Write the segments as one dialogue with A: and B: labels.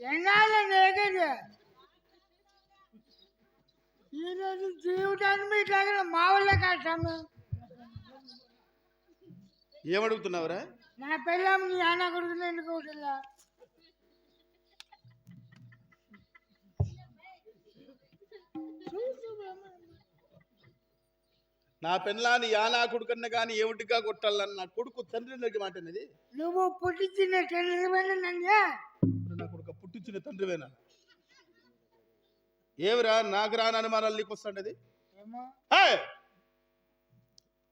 A: ఎన్నాళ్ళ ఈరోజు జీవితాన్ని మీ దగ్గర మా వల్ల కష్టాము
B: ఏమడుగుతున్నావురా?
A: నా పెళ్ళాంని యానా కొడుకుని ఇంటికి కొట్టల్లా
B: నా పెళ్ళాన్ని యానా కొడుకన్న గాని ఏమిటిగా కొట్టాలని నా కొడుకు తండ్రి మాట అనేది
A: నువ్వు పుట్టించిన నన్ను
B: నా కొడుకు పుట్టించిన తండ్రివేనా? ఏమిరా నాకు రాని అనుమానాలు నీకు వస్తాండది!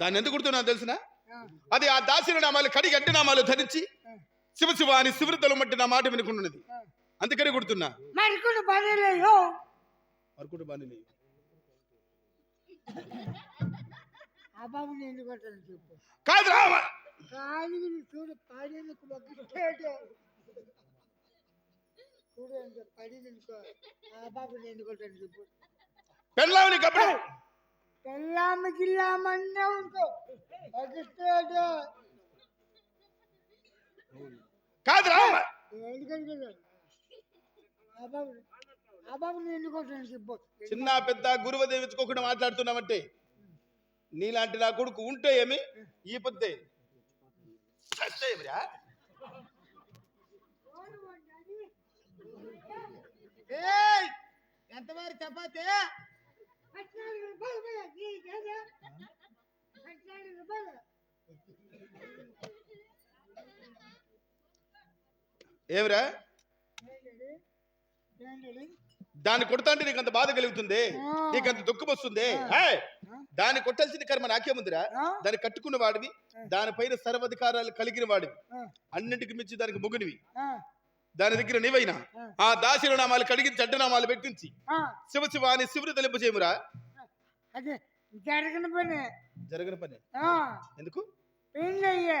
B: దాన్ని ఎందుకు కుడుతున్నా తెలిసిన? అది ఆ దాసిన నామాలు కడిగి అడ్డి నామాలు ధరించి శివ శివ అని శివృతలు మట్టి నా మాట వినుకున్నది. అందుకని కుడుతున్నా. మరుకుడు
A: ఆ చెప్పు?
B: కాదు
A: చూడు మొక్కిస్తాడు చూడు అంటే పడిననుకో ఆ బాబుని ఎందుకు కొట్టాలి చెప్పు
B: పెళ్ళావుని కప్పుడు
A: పెళ్ళామ గిల్లామన్నా ఉంకో
B: కాదు రా
A: ఎందుకంటే ఆ బాబుని ఆ బాబుని ఎందుకు కొట్టాలి చెప్పు
B: చిన్న పెద్ద గురువు దేవించుకోకుండా మాట్లాడుతున్నామంటే నీలాంటి నా కొడుకు ఉంటే ఏమి? ఈ పొద్దే చస్తే ఏమిరా?
A: ఎంత మరి చపాతి?
B: ఏమిరా? దాన్ని కొడతాంటే నీకు అంత బాధ కలుగుతుంది. నీకు అంత దుఃఖం వస్తుంది? దాన్ని కొట్టాల్సిన కర్మ నాకేముందిరా? దాన్ని కట్టుకున్న వాడివి. దానిపైన సర్వధికారాలు కలిగిన వాడివి. అన్నింటికి మించి దానికి ముగునివి
A: ఆ,
B: దాని దగ్గర నీవైనా.
A: ఆ.
B: ఆ దాసిన నామాలు కడిగించి అడ్డనామాలు పెట్టించి.
A: ఆ.
B: శివ శివ అని శివుని తెలుపు చేయమురా?
A: అదే జరగని పని.
B: జరగని పని.
A: ఆ,
B: ఎందుకు?
A: పెళ్ళయ్యే.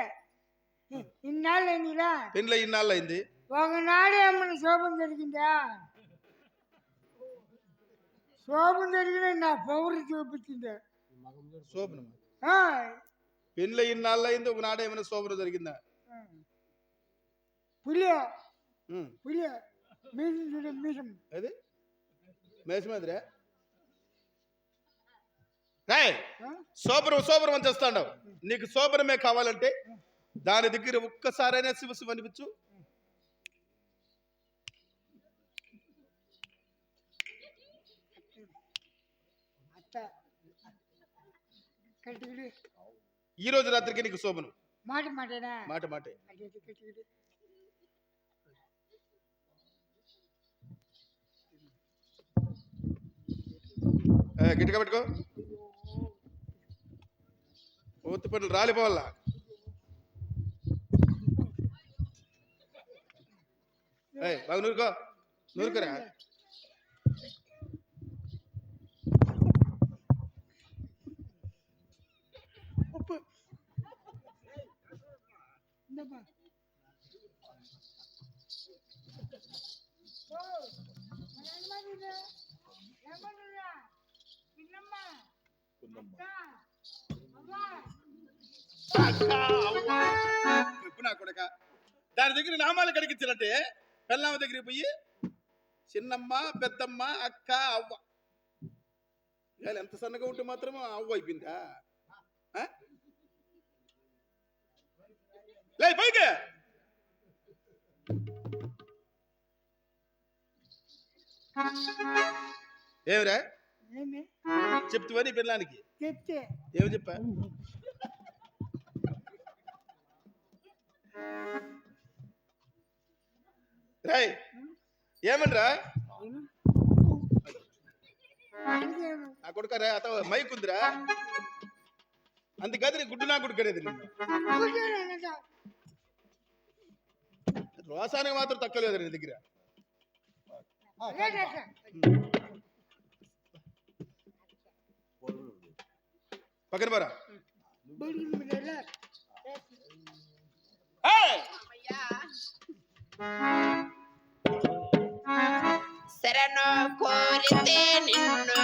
A: ఇన్నాళ్ళు నీలా
B: పెళ్ళి ఇన్నాళ్ళు అయింది
A: ఒకనాడు ఏమన్నా శోభం జరిగిందా? శోభం జరిగిన నా పౌరు చూపించింది?
B: శోభనం
A: ఆ,
B: పెళ్ళి ఇన్నాళ్ళు అయింది ఒకనాడు ఏమైనా శోభనం జరిగిందా?
A: ఆ. పులి మీసం?
B: శోభనం శోభనం అని చేస్తాడు నీకు శోభనమే కావాలంటే దాని దగ్గర ఒక్కసారైనా శివ శివ అనిపించు. ఈ రోజు రాత్రికి నీకు శోభనం
A: మాట మాటనా?
B: మాట మాటే
A: అదే కట్టుకుడి
B: ఏ, గట్టిగా పెట్టుకో. ఒత్తి పనులు రాలిపోవాలా? బాగా నూరుకో. నూరుకోరా.
A: ఉప్పు.
B: కొడక దాని దగ్గర నామాలు కడిగించినట్టే పెళ్ళామ దగ్గరికి పోయి చిన్నమ్మ పెద్దమ్మ అక్క అవ్వ ఇవాళ ఎంత సన్నగా ఉంటే మాత్రం అవ్వ అయిపోయిందా ఆ? లే పైకి ఏమిరా
A: ఏమి
B: చెప్తువా నీ పిల్లానికి
A: చెప్తే.
B: ఏమి చెప్పా? రాయ్ ఏమనరా. నా కొడుక రా అత మైక్ ఉందిరా అందుకది నీ గుడ్డు నా కొడుకనేది. రోసానికి మాత్రం తక్కువ లేదు నీ దగ్గర. పక్కన
A: వెళ్ళారు.
C: శరణు కోరి కోరితే నిన్ను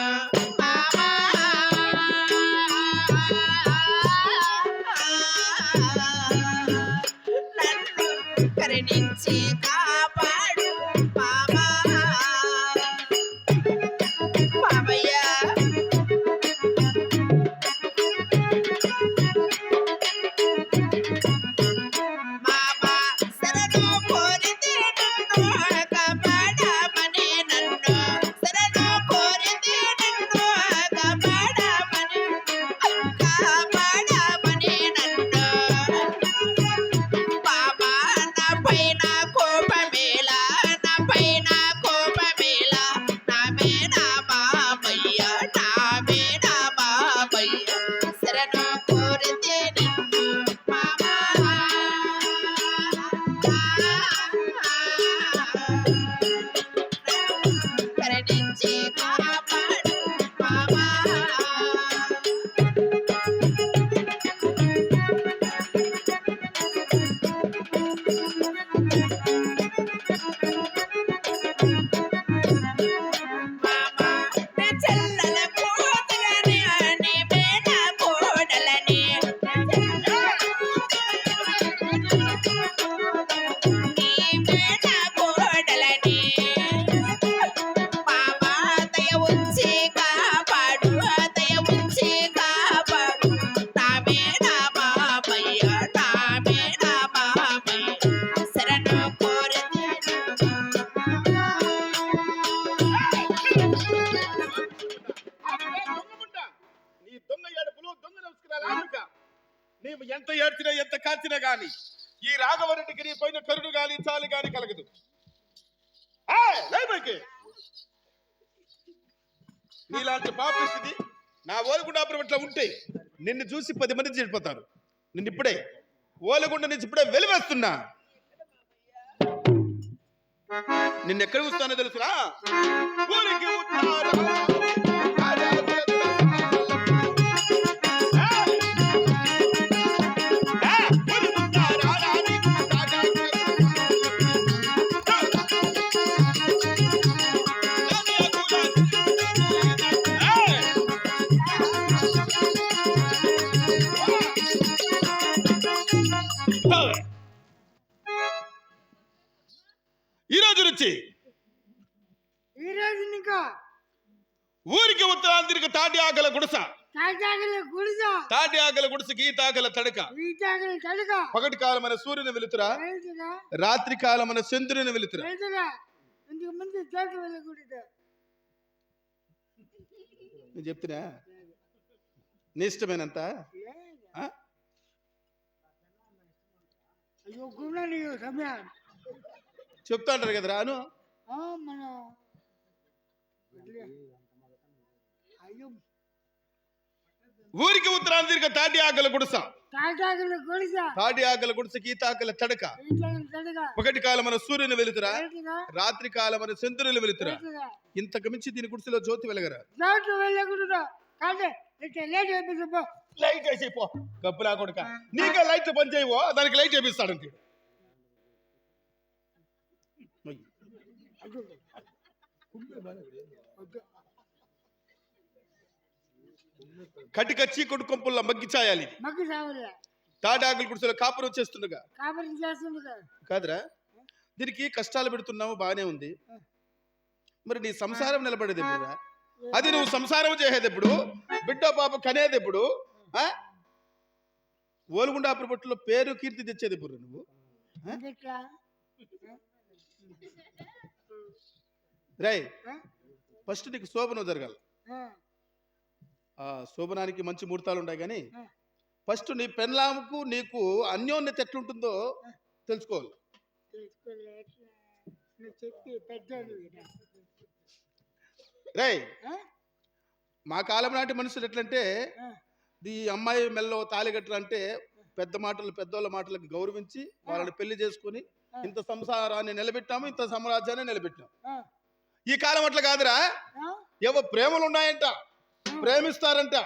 C: నా
B: గాని ఈ రాఘవరెడ్డికి నీ పైన కరుడు గాని చాలు గాని కలగదు. నీలాంటి పాపిస్తుంది నా ఓలగుండాపురం ఇట్లా ఉంటే నిన్ను చూసి పది మంది చెడిపోతారు. నిన్ను ఇప్పుడే ఓలగుండ నుంచి ఇప్పుడే వెలివేస్తున్నా. నిన్నెక్కడ చూస్తానో తెలుసురా? నుంచి
A: ఈ రోజు ఇంకా
B: ఊరికి ఉత్తరాంతరిక తాటి ఆకల గుడస. తాటి ఆకల గుడిసకి తాకల తడక. పగటి కాలమైన సూర్యుని వెలుతురా? రాత్రి కాలమైన చంద్రుని వెలుతురా? నేను చెప్తున్నా? నీ ఇష్టమేనంత?
A: అయ్యో గుణ నీకు సమయం
B: చెప్తా అంటారు
A: ఆ, మన అయ్యో.
B: ఊరికి ఉత్తరాంతరిక తాటి ఆకల గుడస.
A: గుడిస.
B: తాటి ఆకల గుడిసకి తాకల తడక. పగటి కాలమైన సూర్యుని వెలుతురా రాత్రి కాలమైన చంద్రుని వెలుతురా.
A: వెళ్తురా
B: ఇంతకు మించి దీని గుడిసెలో జ్యోతి వెలగరా?
A: కాదు లేట్ అయిపోతుంది పో.
B: లైట్ వేసి పో. కప్పులా కొడుక. నీకే లైట్ పని చేయవో దానికి లైట్ వేపిస్తాడంటే
A: అయ్యో. వద్దు.
B: కటిక చీకొడు కొంపుల్లో మగ్గి చాయాలి.
A: మగ్గు
B: తాటాకుల గుడిసెలో కాపురం
A: కదా
B: కాదురా దీనికి కష్టాలు పెడుతున్నావు బాగానే ఉంది. మరి నీ సంసారం నిలబడేది ఎప్పుడురా? అది నువ్వు సంసారం చేసేది ఎప్పుడు? బిడ్డ పాప కనేది ఎప్పుడు? ఆ? ఓలుగుండ పేరు కీర్తి తెచ్చేది ఎప్పుడు నువ్వు? రై? ఫస్ట్ నీకు శోభనం జరగాలి. శోభనానికి మంచి ముహూర్తాలు ఉంటాయి కానీ. ఫస్ట్ నీ పెన్లాముకు నీకు అన్యోన్యత ఎట్లుంటుందో తెలుసుకోవాలి. రై మా కాలం నాటి మనుషులు ఎట్లంటే. ఈ అమ్మాయి మెల్లో తాలిగట్లు అంటే పెద్ద మాటలు పెద్దోళ్ళ మాటలకు గౌరవించి వాళ్ళని పెళ్ళి చేసుకుని ఇంత సంసారాన్ని నిలబెట్టాము ఇంత సామ్రాజ్యాన్ని నిలబెట్టాము ఈ కాలం అట్లా కాదురా. ఏవో ప్రేమలు ఉన్నాయంట. ప్రేమిస్తారంట.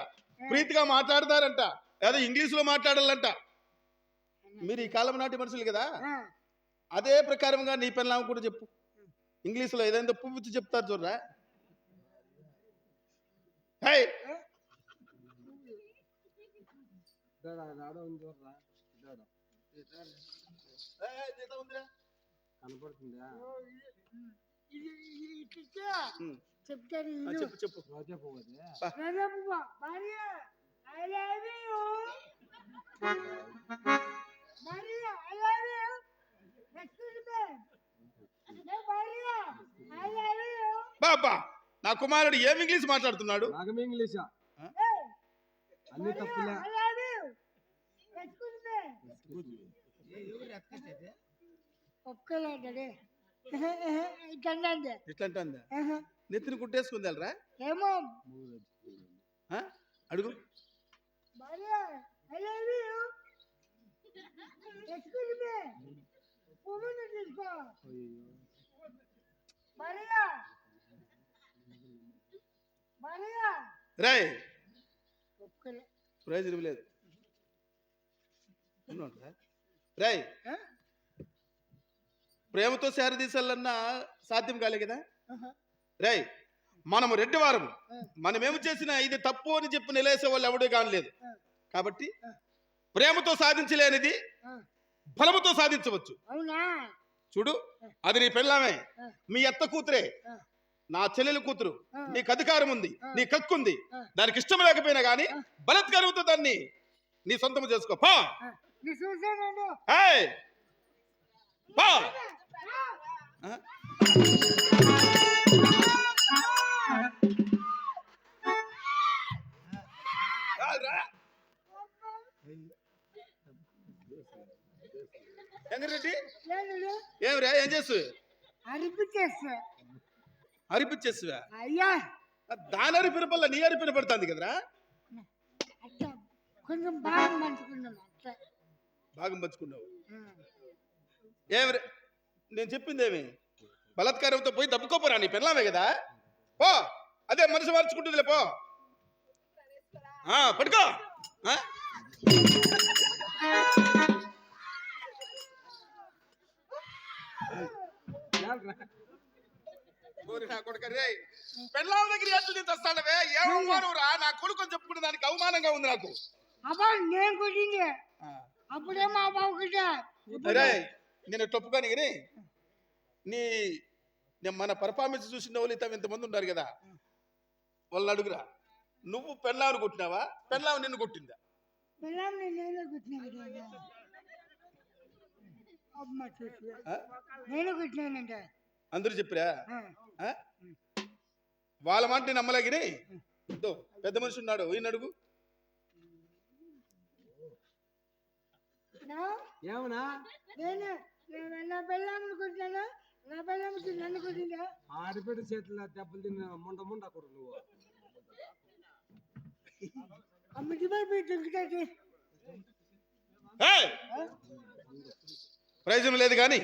B: ప్రీతిగా మాట్లాడతారంట. ఏదో ఇంగ్లీష్లో మాట్లాడాలంట మీరు ఈ కాలం నాటి మనుషులు కదా? అదే ప్రకారంగా నీ పెళ్ళాం కూడా చెప్పు. ఇంగ్లీష్లో ఏదైనా పువ్వు చెప్తారు చూడరా. ఉందిరా?
D: కనపడుతుందా?
A: ఇది ఇది ఇట్లా
B: ఉమ్,
A: చెప్తాను
B: ఆ,
A: ఇల్లు.
B: చెప్పు చెప్పు.
D: రోజా పోవదే
A: నరప భార్య ఐ లవ్ యూ. భార్య I love you. Excuse me భార్య ఐ లవ్ యూ.
B: బాబా నా కుమారుడు ఏం ఇంగ్లీష్ మాట్లాడుతున్నాడు?
D: నాగం ఇంగ్లీషా? అన్ని తప్పులే?
A: I love you excuse me ఒక్కలేదండి ఇట్లండి
B: ఇట్లా అంటుందా నెత్తిని కుట్టేసుకుంది వెళ్ళరా
A: ఏమో
B: అడుగు రాయ్. ప్రయోజనం లేదు? రాయ్. ప్రేమతో శారదీశాలన్నా సాధ్యం కాలే కదా? రాయ్ మనము రెడ్డి వారం మనమేమి చేసినా ఇది తప్పు అని చెప్పి నిలేసే వాళ్ళు ఎవడే కానలేదు. కాబట్టి ప్రేమతో సాధించలేనిది బలముతో సాధించవచ్చు. చూడు అది నీ పెళ్ళామే. మీ అత్త కూతురే. నా చెల్లెలు కూతురు. నీకు అధికారం ఉంది. నీ కక్కుంది దానికి ఇష్టం లేకపోయినా గానీ బలత్కారంతో దాన్ని నీ సొంతం చేసుకో. పా. ఎంగరెడ్డి ఏమిరా ఏం చేసు
A: అరిపించేస్తా
B: అరిపిచ్చేస్తువా
A: అయ్యా.
B: దాని అరిపిన పల్ల నీ అరిపిన పడుతుంది కదరా?
A: కొంచెం బాగా మంచుకున్నాం అట్లా
B: భాగం పంచుకున్నావు ఏమి నేను చెప్పిందేమి? బలాత్కారంతో పోయి దప్పుకోపోరా నీ పెళ్ళామే కదా? పో అదే మనసు మార్చుకుంటుందిలే పో. పట్టుకో. పెళ్ళాం దగ్గర తెస్తాడవే ఏమనురా నా కొడుకు చెప్పుకునే దానికి అవమానంగా ఉంది నాకు.
A: అబ్బా నేను కొట్టింది. ఒకటే
B: అరే నేను కానీ నీ నేను మన పర్ఫార్మెన్స్ చూసిన వాళ్ళు ఇతను ఇంతమంది ఉన్నారు కదా. వాళ్ళని అడుగురా. నువ్వు పెళ్ళాను కొట్టినావా? పెళ్ళాము నిన్ను కొట్టిందా? అందరూ చెప్పిరా? వాళ్ళ మాట నేను నమ్మలేగిని ఇదో పెద్ద మనిషి ఉన్నాడు. ఈయన అడుగు.
A: నా?
D: ఏమన్నా?
A: నేను. నేను నా నా పిల్లలకి నన్ను కొట్టిందా
D: ఆడిపెట్టి చేతుల దెబ్బలు తిన్న ముండ ముండ కొడు నువ్వు.
A: అమ్మిటి!
B: ప్రయోజనం లేదు కానీ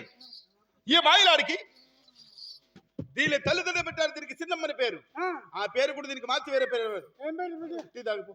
B: ఈ మాయలాడికి దీని తల్లిదండ్రులు పెట్టారు దీనికి చిన్నమ్మని పేరు. ఆ. పేరు కూడా దీనికి మార్చి వేరే పేరు. టీ తాగిపో.